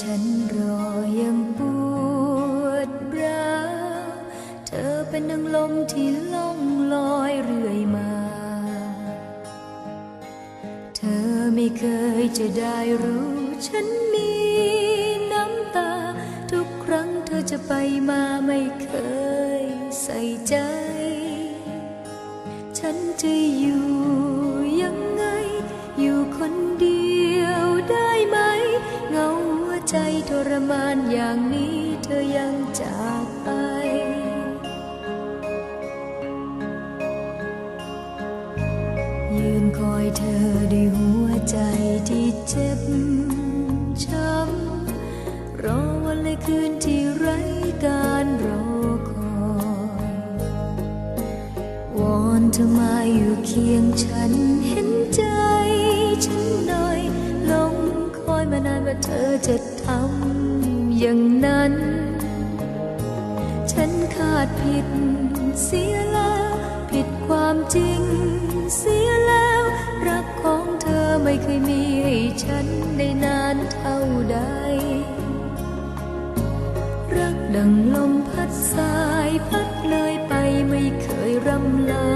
ฉันรอยังปวดร้าวเธอเป็นนังลมที่ล่องลอยเรื่อยมา เธอไม่เคยจะได้รู้ฉันมีน้ำตา ทุกครั้งเธอจะไปมาไม่เคยใส่ใจ ฉันจะอยู่ รมานอย่างนี้เธอยังจากไป ยืนคอยเธอด้วยหัวใจที่เจ็บช้ำรอวันและคืนที่ไร้การรอคอยวอนเธอมาอยู่เคียงฉันเห็น เธอจะทำอย่างนั้น ฉันคาดผิดเสียแล้ว ผิดความจริงเสียแล้ว รักของเธอไม่เคยมีให้ฉันได้นานเท่าใด รักดังลมพัดสายพัดเลยไปไม่เคยรำลา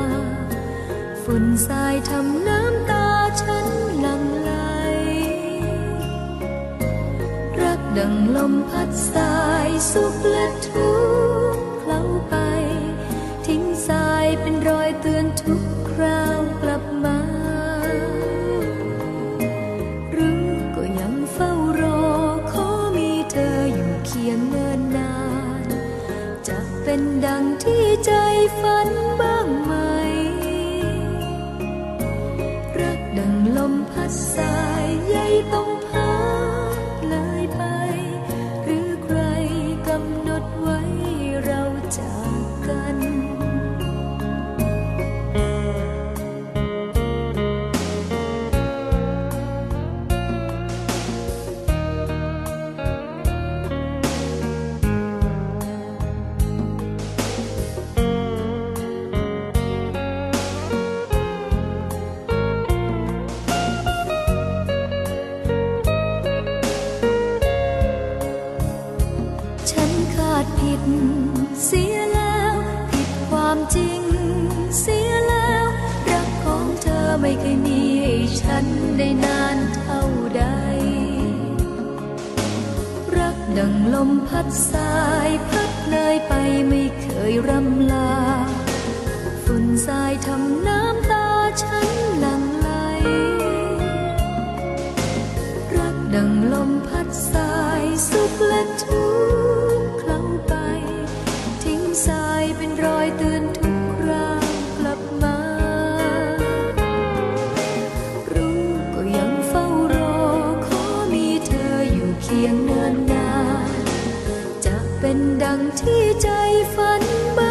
ฝุ่นทรายทำน้ำตาฉัน งลมพัดสายสุขและทุกข์เคล้าไป ทิ้งสายเป็นรอยเตือนทุกคราวกลับมา รู้ก็ยังเฝ้ารอ ขอมีเธออยู่เคียงเนินนาน จะเป็นดังที่ใจฝันบ้า เสียแล้วผิดความจริง เสียแล้ว รักของเธอไม่เคยมีให้ฉันได้นานเท่าใด รักดังลมพัดสายพัดเลยไปไม่เคยรำลาฝุ่นทรายทำน้ำตาฉัน ที่ใจฝันบ้